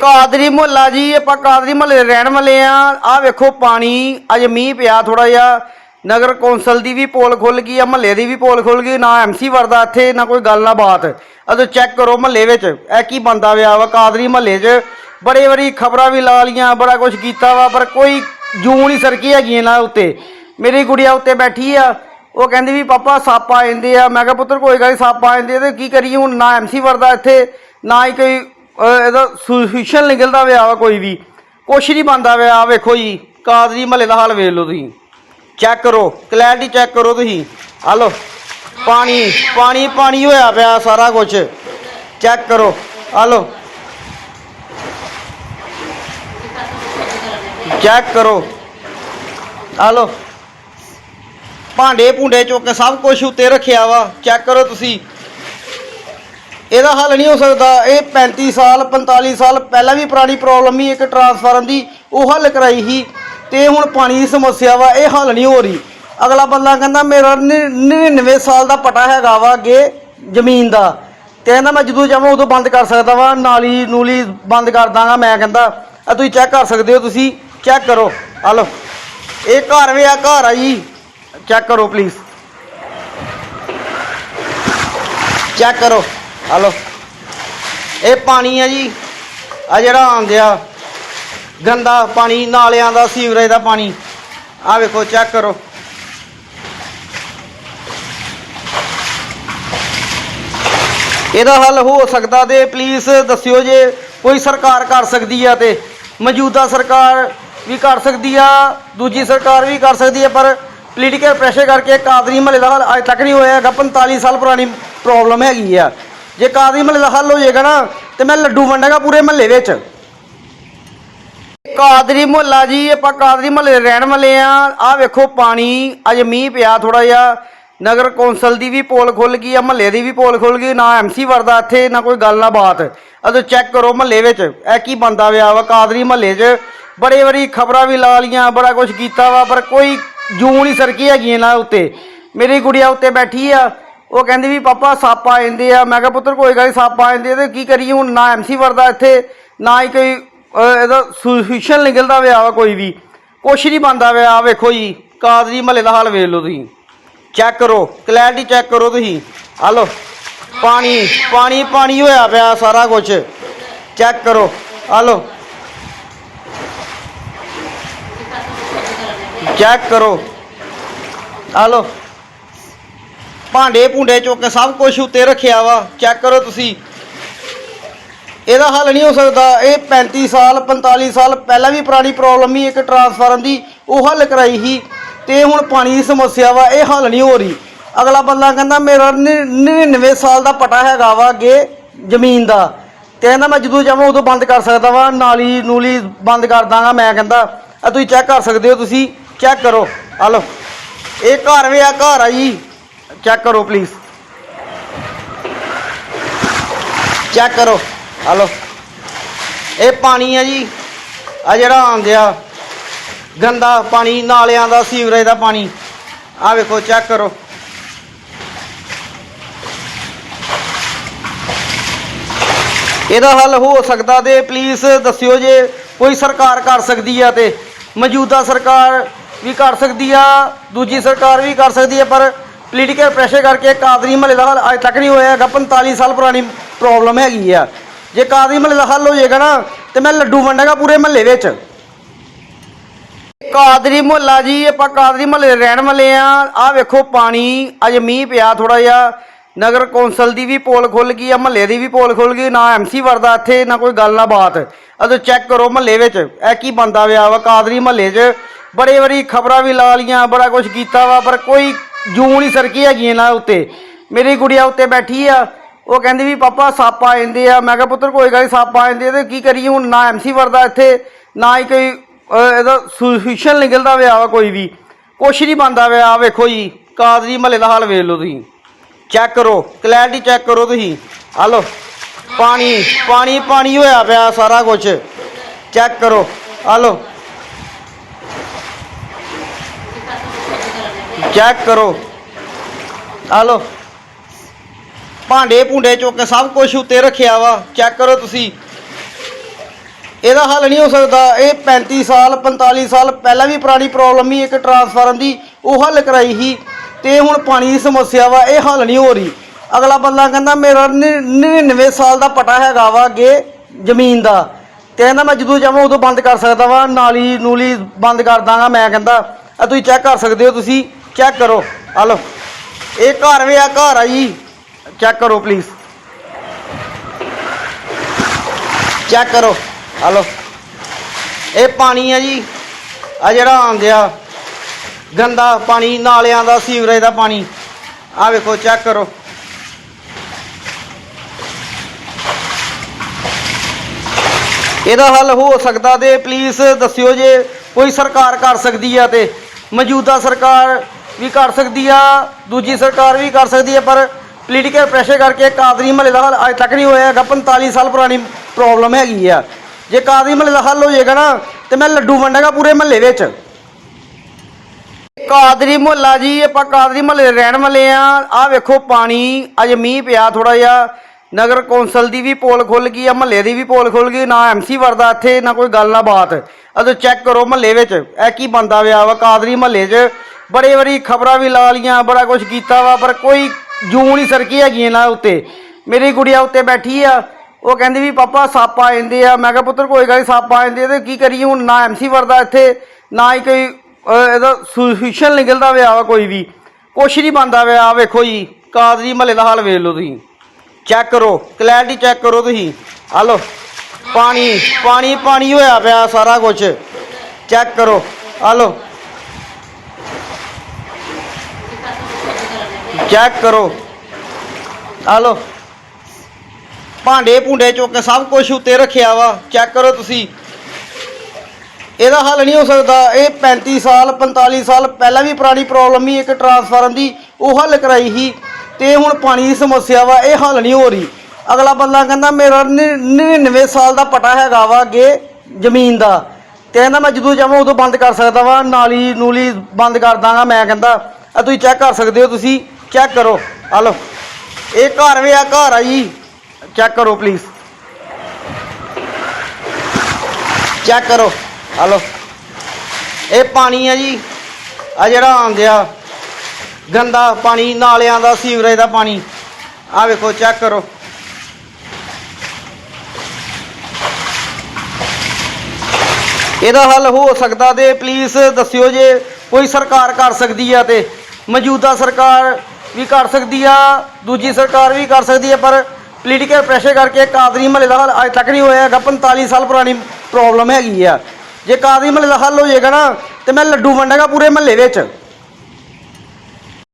ਕਾਦਰੀ ਮੁਹੱਲਾ ਜੀ, ਆਪਾਂ ਕਾਦਰੀ ਮੁਹੱਲੇ ਦੇ ਰਹਿਣ ਵਾਲੇ ਆ ਆਹ ਵੇਖੋ ਪਾਣੀ, ਅੱਜ ਮੀਂਹ ਪਿਆ ਥੋੜਾ ਜਿਹਾ। ਨਗਰ ਕੌਂਸਲ ਦੀ ਵੀ ਪੋਲ ਖੁੱਲ ਗਈ ਆ, ਮੁਹੱਲੇ ਦੀ ਵੀ ਪੋਲ ਖੁੱਲ ਗਈ, ਨਾ ਐਮਸੀ ਵਰਦਾ ਇੱਥੇ, ਨਾ ਕੋਈ ਗੱਲ, ਨਾ ਬਾਤ। ਅਦੋਂ ਚੈੱਕ ਕਰੋ ਮੁਹੱਲੇ ਵਿੱਚ, ਇਹ ਕੀ ਬੰਦਾ ਵਿਆ ਵਾ ਕਾਦਰੀ ਮੁਹੱਲੇ 'ਚ। ਬੜੇ ਵਾਰੀ ਖਬਰਾਂ ਵੀ ਲਾ ਲੀਆਂ ਬੜਾ ਕੁਝ ਕੀਤਾ ਵਾ, ਪਰ ਕੋਈ ਜੂਨ ਹੀ ਸਰਕੀ ਹੈਗੀ ਇਹਨਾਂ ਉੱਤੇ। ਮੇਰੀ ਗੁੜੀਆ ਉੱਤੇ ਬੈਠੀ ਆ, ਉਹ ਕਹਿੰਦੀ ਵੀ ਪਾਪਾ ਸੱਪ ਆ ਜਾਂਦੇ ਆ। ਮੈਂ ਕਿਹਾ ਪੁੱਤਰ ਕੋਈ ਗੱਲ ਨੀ, ਸੱਪ ਆ ਜਾਂਦੇ ਆ, ਤੇ ਕੀ ਕਰੀਏ ਹੁਣ? ਨਾ ਐਮਸੀ ਵਰਦਾ ਇੱਥੇ, ਨਾ ਹੀ ਕੋਈ ਇਹਦਾ ਸੋਲੂਸ਼ਨ ਨਿਕਲਦਾ ਪਿਆ ਵਾ ਕੋਈ ਵੀ। ਕੁਛ ਨਹੀਂ ਬੰਦਾ ਵਿਆ ਆਹ ਵੇਖੋ ਜੀ, ਕਾਦਰੀ ਮਹੱਲੇ ਦਾ ਹਾਲ ਵੇਖ ਲਓ ਤੁਸੀਂ। ਚੈੱਕ ਕਰੋ ਕਲੈਰਿਟੀ ਚੈੱਕ ਕਰੋ ਤੁਸੀਂ। ਆ ਲਓ, ਪਾਣੀ ਪਾਣੀ ਪਾਣੀ ਹੋਇਆ ਪਿਆ ਸਾਰਾ ਕੁਝ ਚੈੱਕ ਕਰੋ ਆ ਲਓ। ਚੈੱਕ ਕਰੋ। ਆ ਲਓ। ਭਾਂਡੇ ਭੁੰਡੇ ਚੁੱਕ ਕੇ ਸਭ ਕੁਝ ਉੱਤੇ ਰੱਖਿਆ ਵਾ। ਚੈੱਕ ਕਰੋ ਤੁਸੀਂ। ਇਹਦਾ ਹੱਲ ਨਹੀਂ ਹੋ ਸਕਦਾ। ਇਹ 35 ਸਾਲ 45 ਸਾਲ ਪਹਿਲਾਂ ਵੀ ਪੁਰਾਣੀ ਪ੍ਰੋਬਲਮ ਹੀ ਇੱਕ ਟਰਾਂਸਫਾਰਮ ਦੀ ਉਹ ਹੱਲ ਕਰਾਈ ਸੀ ਤੇ ਹੁਣ ਪਾਣੀ ਦੀ ਸਮੱਸਿਆ ਵਾ, ਇਹ ਹੱਲ ਨਹੀਂ ਹੋ ਰਹੀ। ਅਗਲਾ ਬੰਦਾ ਕਹਿੰਦਾ, ਮੇਰਾ 99 ਸਾਲ ਦਾ ਪਟਾ ਹੈਗਾ ਵਾ ਅੱਗੇ ਜ਼ਮੀਨ ਦਾ। ਤੇ ਕਹਿੰਦਾ, ਮੈਂ ਜਦੋਂ ਜਾਵਾਂ ਉਦੋਂ ਬੰਦ ਕਰ ਸਕਦਾ ਵਾ, ਨਾਲੀ ਨੂਲੀ ਬੰਦ ਕਰ ਦਾਂਗਾ। ਮੈਂ ਕਹਿੰਦਾ, ਆ ਤੁਸੀਂ ਚੈੱਕ ਕਰ ਸਕਦੇ ਹੋ ਤੁਸੀਂ ਚੈੱਕ ਕਰੋ। ਆ ਲਓ। ਇਹ ਘਰ ਵੇ ਆ, ਘਰ ਆ ਜੀ। ਚੈੱਕ ਕਰੋ ਪਲੀਜ਼ ਚੈੱਕ ਕਰੋ। ਹਲੋ ਇਹ ਪਾਣੀ ਆ ਜੀ। ਆ ਜਿਹੜਾ ਆਂਦਿਆ ਗੰਦਾ ਪਾਣੀ, ਨਾਲਿਆਂ ਦਾ, ਸੀਵਰੇਜ ਦਾ ਪਾਣੀ। ਆ ਵੇਖੋ, ਚੈੱਕ ਕਰੋ। ਇਹਦਾ ਹੱਲ ਹੋ ਸਕਦਾ ਤੇ ਪਲੀਜ਼ ਦੱਸਿਓ ਜੇ ਕੋਈ ਸਰਕਾਰ ਕਰ ਸਕਦੀ ਆ ਤੇ। ਮੌਜੂਦਾ ਸਰਕਾਰ ਵੀ ਕਰ ਸਕਦੀ ਆ, ਦੂਜੀ ਸਰਕਾਰ ਵੀ ਕਰ ਸਕਦੀ ਆ, ਪਰ ਪੋਲੀਟੀਕਲ ਪ੍ਰੈਸ਼ਰ ਕਰਕੇ ਕਾਦਰੀ ਮਹੱਲੇ ਦਾ ਹੱਲ ਅਜੇ ਤੱਕ ਨਹੀਂ ਹੋਇਆ ਹੈਗਾ। 45 ਸਾਲ ਪੁਰਾਣੀ ਪ੍ਰੋਬਲਮ ਹੈਗੀ ਆ। ਜੇ ਕਾਦਰੀ ਮਹੱਲੇ ਦਾ ਹੱਲ ਹੋ ਜਾਏਗਾ ਨਾ, ਤੇ ਮੈਂ ਲੱਡੂ ਵੰਡਾਂਗਾ ਪੂਰੇ ਮਹੱਲੇ ਵਿੱਚ। ਕਾਦਰੀ ਮੁਹੱਲਾ ਜੀ, ਆਪਾਂ ਕਾਦਰੀ ਮੁਹੱਲੇ ਦੇ ਰਹਿਣ ਵਾਲੇ ਆ। ਆਹ ਵੇਖੋ ਪਾਣੀ, ਅੱਜ ਮੀਂਹ ਪਿਆ ਥੋੜਾ ਜਿਹਾ। ਨਗਰ ਕੌਂਸਲ ਦੀ ਵੀ ਪੋਲ ਖੁੱਲ ਗਈ ਆ, ਮਹੱਲੇ ਦੀ ਵੀ ਪੋਲ ਖੁੱਲ ਗਈ। ਨਾ ਐਮਸੀ ਵਰਦਾ ਇੱਥੇ, ਨਾ ਕੋਈ ਗੱਲ, ਨਾ ਬਾਤ। ਅਦੋਂ ਚੈੱਕ ਕਰੋ ਮਹੱਲੇ ਵਿੱਚ, ਇਹ ਕੀ ਬੰਦਾ ਵਿਆ ਵਾ ਕਾਦਰੀ ਮਹੱਲੇ 'ਚ। ਬੜੇ ਵਾਰੀ ਖਬਰਾਂ ਵੀ ਲਾ ਲੀਆਂ ਬੜਾ ਕੁਝ ਕੀਤਾ ਵਾ, ਪਰ ਕੋਈ ਜੂੰ ਨਹੀਂ ਸਰਕੀ ਹੈਗੀ ਇਹਨਾਂ ਉੱਤੇ। ਮੇਰੀ ਗੁੜੀਆ ਉੱਤੇ ਬੈਠੀ ਆ। ਉਹ ਕਹਿੰਦੀ ਵੀ ਪਾਪਾ ਸੱਪ ਆ ਜਾਂਦੇ ਆ। ਮੈਂ ਕਿਹਾ, ਪੁੱਤਰ, ਕੋਈ ਗੱਲ ਨੀ, ਸੱਪ ਆ ਜਾਂਦੇ ਆ ਤੇ ਕੀ ਕਰੀਏ? ਹੁਣ ਨਾ ਐਮਸੀ ਵਰਦਾ ਇੱਥੇ, ਨਾ ਹੀ ਕੋਈ ਇਹਦਾ ਸੋਲੂਸ਼ਨ ਨਿਕਲਦਾ ਵਿਆ ਵਾ ਕੋਈ ਵੀ। ਕੁਛ ਨਹੀਂ ਬੰਦਾ ਵਿਆ ਆਹ ਵੇਖੋ ਜੀ ਕਾਦਰੀ ਮਹੱਲੇ ਦਾ ਹਾਲ ਵੇਖ ਲਓ ਤੁਸੀਂ। ਚੈੱਕ ਕਰੋ ਕਲੈਰਿਟੀ ਚੈੱਕ ਕਰੋ ਤੁਸੀਂ। ਆ ਲਓ, ਪਾਣੀ ਪਾਣੀ ਪਾਣੀ ਹੋਇਆ ਪਿਆ ਸਾਰਾ ਕੁਝ ਚੈੱਕ ਕਰੋ। ਆ ਲਓ। ਚੈੱਕ ਕਰੋ। ਆ ਲਓ। ਭਾਂਡੇ ਭੁੰਡੇ ਚੁੱਕ ਕੇ ਸਭ ਕੁਝ ਉੱਤੇ ਰੱਖਿਆ ਵਾ। ਚੈੱਕ ਕਰੋ ਤੁਸੀਂ। ਇਹਦਾ ਹੱਲ ਨਹੀਂ ਹੋ ਸਕਦਾ। ਇਹ 35 ਸਾਲ 45 ਸਾਲ ਪਹਿਲਾਂ ਵੀ ਪੁਰਾਣੀ ਪ੍ਰੋਬਲਮ ਹੀ ਇੱਕ ਟਰਾਂਸਫਾਰਮ ਦੀ, ਉਹ ਹੱਲ ਕਰਾਈ ਸੀ। ਤੇ ਹੁਣ ਪਾਣੀ ਦੀ ਸਮੱਸਿਆ ਵਾ, ਇਹ ਹੱਲ ਨਹੀਂ ਹੋ ਰਹੀ। ਅਗਲਾ ਬੰਦਾ ਕਹਿੰਦਾ, ਮੇਰਾ 99 ਸਾਲ ਦਾ ਪਟਾ ਹੈਗਾ ਵਾ ਅੱਗੇ ਜ਼ਮੀਨ ਦਾ। ਤੇ ਕਹਿੰਦਾ, ਮੈਂ ਜਦੋਂ ਚਾਹਾਂ ਉਦੋਂ ਬੰਦ ਕਰ ਸਕਦਾ ਵਾ। ਨਾਲੀ ਨੂਲੀ ਬੰਦ ਕਰ ਦਾਂਗਾ। ਮੈਂ ਕਹਿੰਦਾ, ਆ ਤੁਸੀਂ ਚੈੱਕ ਕਰ ਸਕਦੇ ਹੋ ਤੁਸੀਂ। ਚੈੱਕ ਕਰੋ। ਆ ਲਓ। ਇਹ ਘਰ ਵੇ ਆ, ਘਰ ਆ ਜੀ। ਚੈੱਕ ਕਰੋ ਪਲੀਜ਼ ਚੈੱਕ ਕਰੋ ਆ ਇਹ ਪਾਣੀ ਆ ਜੀ। ਆ ਜਿਹੜਾ ਆਂਦਿਆ ਗੰਦਾ ਪਾਣੀ, ਨਾਲਿਆਂ ਦਾ, ਸੀਵਰੇਜ ਦਾ ਪਾਣੀ। ਆ ਵੇਖੋ ਚੈੱਕ ਕਰੋ। ਇਹਦਾ ਹੱਲ ਹੋ ਸਕਦਾ ਤੇ ਪਲੀਜ਼ ਦੱਸਿਓ ਜੇ ਕੋਈ ਸਰਕਾਰ ਕਰ ਸਕਦੀ ਆ ਤੇ। ਮੌਜੂਦਾ ਸਰਕਾਰ ਵੀ ਕਰ ਸਕਦੀ ਆ, ਦੂਜੀ ਸਰਕਾਰ ਵੀ ਕਰ ਸਕਦੀ ਆ, ਪਰ ਪੋਲੀਟੀਕਲ ਪ੍ਰੈਸ਼ਰ ਕਰਕੇ ਕਾਦਰੀ ਮਹੱਲੇ ਦਾ ਹੱਲ ਅੱਜ ਤੱਕ ਨਹੀਂ ਹੋਇਆ ਹੈਗਾ 45 ਸਾਲ ਪੁਰਾਣੀ ਪ੍ਰੋਬਲਮ ਹੈਗੀ ਆ। ਜੇ ਕਾਦਰੀ ਮਹੱਲੇ ਦਾ ਹੱਲ ਹੋ ਜਾਏਗਾ ਨਾ, ਤੇ ਮੈਂ ਲੱਡੂ ਵੰਡਾਂਗਾ ਪੂਰੇ ਮਹੱਲੇ ਵਿੱਚ। ਕਾਦਰੀ ਮੁਹੱਲਾ ਜੀ, ਆਪਾਂ ਕਾਦਰੀ ਮੁਹੱਲੇ ਦੇ ਰਹਿਣ ਵਾਲੇ ਆ। ਆਹ ਵੇਖੋ ਪਾਣੀ, ਅੱਜ ਮੀਂਹ ਪਿਆ ਥੋੜਾ ਜਿਹਾ। ਨਗਰ ਕੌਂਸਲ ਦੀ ਵੀ ਪੋਲ ਖੁੱਲ ਗਈ ਆ, ਮਹੱਲੇ ਦੀ ਵੀ ਪੋਲ ਖੁੱਲ ਗਈ। ਨਾ ਐਮਸੀ ਵਰਦਾ ਇੱਥੇ, ਨਾ ਕੋਈ ਗੱਲ, ਨਾ ਬਾਤ। ਅਦੋਂ ਚੈੱਕ ਕਰੋ ਮਹੱਲੇ ਵਿੱਚ, ਇਹ ਕੀ ਬੰਦਾ ਵਿਆ ਵਾ? ਕਾਦਰੀ ਮਹੱਲੇ 'ਚ ਬੜੇ ਵਾਰੀ ਖਬਰਾਂ ਵੀ ਲਾ ਲੀਆਂ ਬੜਾ ਕੁਝ ਕੀਤਾ ਵਾ, ਪਰ ਕੋਈ ਜੂਨ ਹੀ ਸਰਕੀ ਹੈਗੀ ਇਹਨਾਂ ਉੱਤੇ। ਮੇਰੀ ਗੁੜੀਆ ਉੱਤੇ ਬੈਠੀ ਆ। ਉਹ ਕਹਿੰਦੀ ਵੀ ਪਾਪਾ ਸੱਪ ਆ ਜਾਂਦੇ ਆ। ਮੈਂ ਕਿਹਾ, ਪੁੱਤਰ, ਕੋਈ ਗੱਲ ਨਹੀਂ ਸੱਪ ਆ ਜਾਂਦੇ ਆ ਤੇ ਕੀ ਕਰੀਏ? ਹੁਣ ਨਾ ਐਮਸੀ ਵਰਦਾ ਇੱਥੇ, ਨਾ ਹੀ ਕੋਈ ਇਹਦਾ ਸੋਲੂਸ਼ਨ ਨਿਕਲਦਾ ਵਿਆ ਵਾ ਕੋਈ ਵੀ। ਕੁਛ ਨਹੀਂ ਬੰਦਾ ਵਿਆ ਆਹ ਵੇਖੋ ਜੀ, ਕਾਦਰੀ ਮਹੱਲੇ ਦਾ ਹਾਲ ਵੇਖ ਲਓ ਤੁਸੀਂ। ਚੈੱਕ ਕਰੋ ਕਲੈਰਿਟੀ ਚੈੱਕ ਕਰੋ ਤੁਸੀਂ। ਆ ਲਓ, ਪਾਣੀ ਪਾਣੀ ਪਾਣੀ ਹੋਇਆ ਪਿਆ ਸਾਰਾ ਕੁਝ ਚੈੱਕ ਕਰੋ। ਆ ਲਓ। ਚੈੱਕ ਕਰੋ। ਆ ਲਓ। ਭਾਂਡੇ ਭੁੰਡੇ ਚੁੱਕ ਕੇ ਸਭ ਕੁਝ ਉੱਤੇ ਰੱਖਿਆ ਵਾ। ਚੈੱਕ ਕਰੋ ਤੁਸੀਂ। ਇਹਦਾ ਹੱਲ ਨਹੀਂ ਹੋ ਸਕਦਾ। ਇਹ 35 ਸਾਲ 45 ਸਾਲ ਪਹਿਲਾਂ ਵੀ ਪੁਰਾਣੀ ਪ੍ਰੋਬਲਮ ਹੀ ਇੱਕ ਟਰਾਂਸਫਾਰਮ ਦੀ। ਉਹ ਹੱਲ ਕਰਾਈ ਸੀ। ਤੇ ਹੁਣ ਪਾਣੀ ਦੀ ਸਮੱਸਿਆ ਵਾ, ਇਹ ਹੱਲ ਨਹੀਂ ਹੋ ਰਹੀ। ਅਗਲਾ ਬੰਦਾ ਕਹਿੰਦਾ, ਮੇਰਾ 99 ਸਾਲ ਦਾ ਪਟਾ ਹੈਗਾ ਵਾ ਅੱਗੇ ਜ਼ਮੀਨ ਦਾ। ਤੇ ਕਹਿੰਦਾ, ਮੈਂ ਜਦੋਂ ਚਾਹਾਂ ਉਦੋਂ ਬੰਦ ਕਰ ਸਕਦਾ ਵਾ। ਨਾਲੀ ਨੂਲੀ ਬੰਦ ਕਰ ਦਾਂਗਾ। ਮੈਂ ਕਹਿੰਦਾ, ਆ ਤੁਸੀਂ ਚੈੱਕ ਕਰ ਸਕਦੇ ਹੋ ਤੁਸੀਂ। ਚੈੱਕ ਕਰੋ। ਆ ਲਓ। ਇਹ ਘਰ ਵੀ ਆ, ਘਰ ਆ ਜੀ। ਚੈੱਕ ਕਰੋ ਪਲੀਜ਼ ਚੈੱਕ ਕਰੋ। ਆ ਲਓ। ਇਹ ਪਾਣੀ ਆ ਜੀ। ਆ ਜਿਹੜਾ ਆਂਦਿਆ ਗੰਦਾ ਪਾਣੀ, ਨਾਲਿਆਂ ਦਾ, ਸੀਵਰੇਜ ਦਾ ਪਾਣੀ। ਆ ਵੇਖੋ ਚੈੱਕ ਕਰੋ। ਇਹਦਾ ਹੱਲ ਹੋ ਸਕਦਾ ਤੇ ਪਲੀਜ਼ ਦੱਸਿਓ ਜੇ ਕੋਈ ਸਰਕਾਰ ਕਰ ਸਕਦੀ ਆ ਤੇ। ਮੌਜੂਦਾ ਸਰਕਾਰ ਵੀ ਕਰ ਸਕਦੀ ਆ, ਦੂਜੀ ਸਰਕਾਰ ਵੀ ਕਰ ਸਕਦੀ ਆ, ਪਰ ਪੋਲੀਟੀਕਲ ਪ੍ਰੈਸ਼ਰ ਕਰਕੇ ਕਾਦਰੀ ਮਹੱਲੇ ਦਾ ਹੱਲ ਅੱਜ ਤੱਕ ਨਹੀਂ ਹੋਇਆ ਹੈਗਾ 45 ਸਾਲ ਪੁਰਾਣੀ ਪ੍ਰੋਬਲਮ ਹੈਗੀ ਆ। ਜੇ ਕਾਦਰੀ ਮਹੱਲੇ ਦਾ ਹੱਲ ਹੋ ਜਾਏਗਾ ਨਾ, ਤੇ ਮੈਂ ਲੱਡੂ ਵੰਡਾਂਗਾ ਪੂਰੇ ਮਹੱਲੇ ਵਿੱਚ। ਕਾਦਰੀ ਮਹੱਲਾ ਜੀ, ਆਪਾਂ ਕਾਦਰੀ ਮਹੱਲੇ ਦੇ ਰਹਿਣ ਵਾਲੇ ਆ। ਆ ਵੇਖੋ ਪਾਣੀ, ਅੱਜ ਮੀਂਹ ਪਿਆ ਥੋੜਾ ਜਿਹਾ। ਨਗਰ ਕੌਂਸਲ ਦੀ ਵੀ ਪੋਲ ਖੁੱਲ ਗਈ ਆ, ਮਹੱਲੇ ਦੀ ਵੀ ਪੋਲ ਖੁੱਲ ਗਈ, ਨਾ ਐਮਸੀ ਵਰਦਾ ਇੱਥੇ, ਨਾ ਕੋਈ ਗੱਲ, ਨਾ ਬਾਤ। ਅਦੋਂ ਚੈੱਕ ਕਰੋ ਮਹੱਲੇ ਵਿੱਚ, ਇਹ ਕੀ ਬੰਦਾ ਵਿਆ ਵਾ ਕਾਦਰੀ ਮਹੱਲੇ 'ਚ। ਬੜੇ ਵਾਰੀ ਖਬਰਾਂ ਵੀ ਲਾ ਲੀਆਂ ਬੜਾ ਕੁਝ ਕੀਤਾ ਵਾ, ਪਰ ਕੋਈ ਜੂ ਨਹੀਂ ਸਰਕੀ ਹੈਗੀ ਇਹਨਾਂ ਉੱਤੇ। ਮੇਰੀ ਗੁੜੀਆ ਉੱਤੇ ਬੈਠੀ ਆ, ਉਹ ਕਹਿੰਦੀ ਵੀ ਪਾਪਾ ਸੱਪ ਆ ਜਾਂਦੇ ਆ। ਮੈਂ ਕਿਹਾ, ਪੁੱਤਰ, ਕੋਈ ਗੱਲ ਨੀ, ਸੱਪ ਆ ਜਾਂਦੇ ਆ ਤੇ ਕੀ ਕਰੀਏ? ਹੁਣ ਨਾ ਐਮਸੀ ਵਰਦਾ ਇੱਥੇ, ਨਾ ਹੀ ਕੋਈ ਇਹਦਾ ਸੋਲੂਸ਼ਨ ਨਿਕਲਦਾ ਵਿਆ ਵਾ ਕੋਈ ਵੀ। ਕੁਛ ਨਹੀਂ ਬੰਦਾ ਵਿਆ ਵੇਖੋ ਜੀ, ਕਾਦਰੀ ਮਹੱਲੇ ਦਾ ਹਾਲ ਵੇਖ ਲਓ ਤੁਸੀਂ। ਚੈੱਕ ਕਰੋ, ਕਲੈਰਿਟੀ ਚੈੱਕ ਕਰੋ ਤੁਸੀਂ। ਆ ਲਓ, ਪਾਣੀ ਪਾਣੀ ਪਾਣੀ ਹੋਇਆ ਪਿਆ ਸਾਰਾ ਕੁਝ ਚੈੱਕ ਕਰੋ, ਆ ਲਓ। ਚੈੱਕ ਕਰੋ। ਆ ਲਓ। ਭਾਂਡੇ ਭੁੰਡੇ ਚੁੱਕ ਕੇ ਸਭ ਕੁਝ ਉੱਤੇ ਰੱਖਿਆ ਵਾ। ਚੈੱਕ ਕਰੋ ਤੁਸੀਂ। ਇਹਦਾ ਹੱਲ ਨਹੀਂ ਹੋ ਸਕਦਾ। ਇਹ 35 ਸਾਲ 45 ਸਾਲ ਪਹਿਲਾਂ ਵੀ ਪੁਰਾਣੀ ਪ੍ਰੋਬਲਮ ਹੀ ਇੱਕ ਟਰਾਂਸਫਾਰਮ ਦੀ। ਉਹ ਹੱਲ ਕਰਾਈ ਸੀ। ਤੇ ਹੁਣ ਪਾਣੀ ਦੀ ਸਮੱਸਿਆ ਵਾ, ਇਹ ਹੱਲ ਨਹੀਂ ਹੋ ਰਹੀ। ਅਗਲਾ ਬੰਦਾ ਕਹਿੰਦਾ, ਮੇਰਾ 99 ਸਾਲ ਦਾ ਪਟਾ ਹੈਗਾ ਵਾ ਅੱਗੇ ਜ਼ਮੀਨ ਦਾ। ਤੇ ਕਹਿੰਦਾ, ਮੈਂ ਜਦੋਂ ਜਾਵਾਂ ਉਦੋਂ ਬੰਦ ਕਰ ਸਕਦਾ ਵਾ। ਨਾਲੀ ਨੂਲੀ ਬੰਦ ਕਰ ਦਾਂਗਾ। ਮੈਂ ਕਹਿੰਦਾ, ਆ ਤੁਸੀਂ ਚੈੱਕ ਕਰ ਸਕਦੇ ਹੋ ਤੁਸੀਂ। ਚੈੱਕ ਕਰੋ। ਆ ਲਓ। ਇਹ ਘਰ ਵੀ ਆ, ਘਰ ਆ ਜੀ। ਚੈੱਕ ਕਰੋ ਪਲੀਜ਼ ਚੈੱਕ ਕਰੋ। ਆ ਲਓ। ਇਹ ਪਾਣੀ ਆ ਜੀ। ਆ ਜਿਹੜਾ ਆਂਦਿਆ ਗੰਦਾ ਪਾਣੀ, ਨਾਲਿਆਂ ਦਾ, ਸੀਵਰੇਜ ਦਾ ਪਾਣੀ। ਆ ਵੇਖੋ ਚੈੱਕ ਕਰੋ। ਇਹਦਾ ਹੱਲ ਹੋ ਸਕਦਾ ਤੇ ਪਲੀਜ਼ ਦੱਸਿਓ ਜੇ ਕੋਈ ਸਰਕਾਰ ਕਰ ਸਕਦੀ ਆ ਤੇ। ਮੌਜੂਦਾ ਸਰਕਾਰ ਵੀ ਕਰ ਸਕਦੀ ਆ, ਦੂਜੀ ਸਰਕਾਰ ਵੀ ਕਰ ਸਕਦੀ ਆ, ਪਰ ਪੋਲੀਟੀਕਲ ਪ੍ਰੈਸ਼ਰ ਕਰਕੇ ਕਾਦਰੀ ਮਹੱਲੇ ਦਾ ਹੱਲ ਅੱਜ ਤੱਕ ਨਹੀਂ ਹੋਇਆ ਹੈਗਾ 45 ਸਾਲ ਪੁਰਾਣੀ ਪ੍ਰੋਬਲਮ ਹੈਗੀ ਆ। ਜੇ ਕਾਦਰੀ ਮਹੱਲੇ ਦਾ ਹੱਲ ਹੋ ਜਾਏਗਾ ਨਾ, ਤੇ ਮੈਂ ਲੱਡੂ ਵੰਡਾਂਗਾ ਪੂਰੇ ਮਹੱਲੇ ਵਿੱਚ।